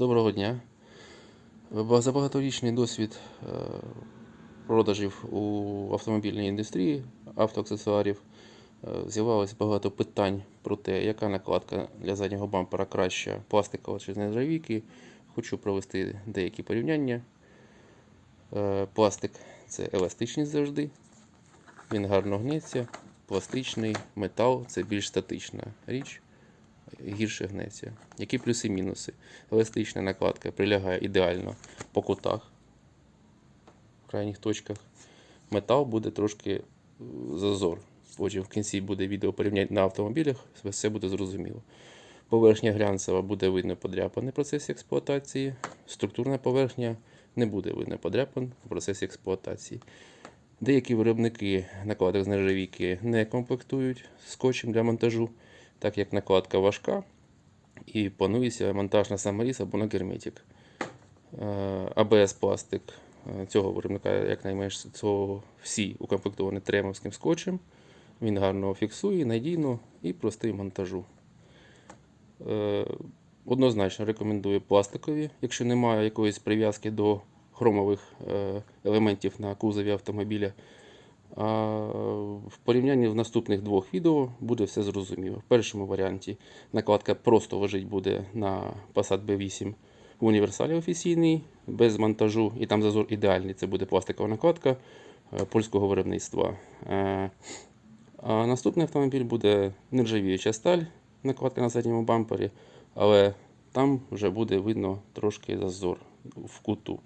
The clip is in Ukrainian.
Доброго дня. За багаторічний досвід е, продажів у автомобільній індустрії автоаксесуарів е, з'явилось багато питань про те, яка накладка для заднього бампера краща, пластикова чи нержавійки. Хочу провести деякі порівняння. Е, Пластик це еластичність завжди. Він гарно гнеться. Пластичний метал це більш статична річ гірше гнеться. Які плюси і мінуси? Еластична накладка прилягає ідеально по кутах, в крайніх точках. Метал буде трошки е, зазор. Потім в кінці буде відео порівняння на автомобілях, все буде зрозуміло. Поверхня глянцева буде видно подряпаний в процесі експлуатації. Структурна поверхня не буде видно подряпан в процесі експлуатації. Деякі виробники накладок з нержавійки не комплектують скотчем для монтажу, так як накладка важка і планується монтаж на саморіз або на герметик. АБС пластик е, цього виробника, якнайменш цього всі укомплектовані тремовським скотчем. Він гарно фіксує, надійно і простий монтажу. Е, Однозначно рекомендую пластикові, якщо немає якоїсь прив'язки до хромових е, елементів на кузові автомобіля. В порівнянні в наступних двох відео буде все зрозуміло. В першому варіанті накладка просто лежить буде на Passat B8 в універсалі офіційний, без монтажу, і там зазор ідеальний. Це буде пластикова накладка е, польського виробництва. Е, А наступний автомобіль буде нержавіюча сталь, накладка на задньому бампері, але там вже буде видно трошки зазор в куту.